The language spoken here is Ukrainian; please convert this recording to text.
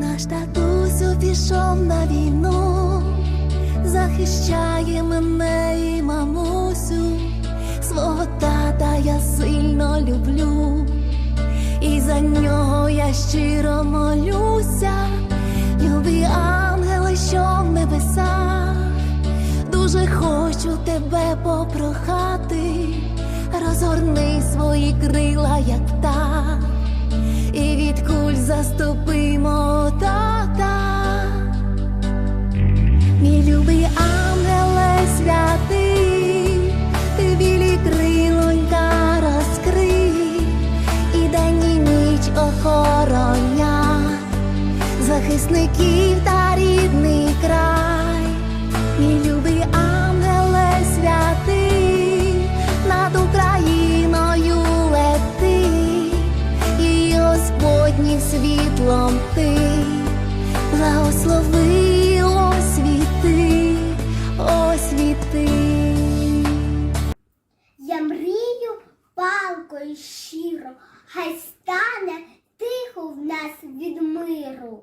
Наш татусю пішов на війну, захищає мене і мамусю, свого тата я сильно люблю, і за нього я щиро молюся, любі ангели, що в небесах, дуже хочу тебе попрохати, розгорни свої крила, як птах і від куль заступимо захисників та рідний край, мій любий ангеле святий, над Україною лети і Господнім світлом ти, благослови освіти, освіти. Я мрію палко й щиро, хай стане тихо в нас від миру.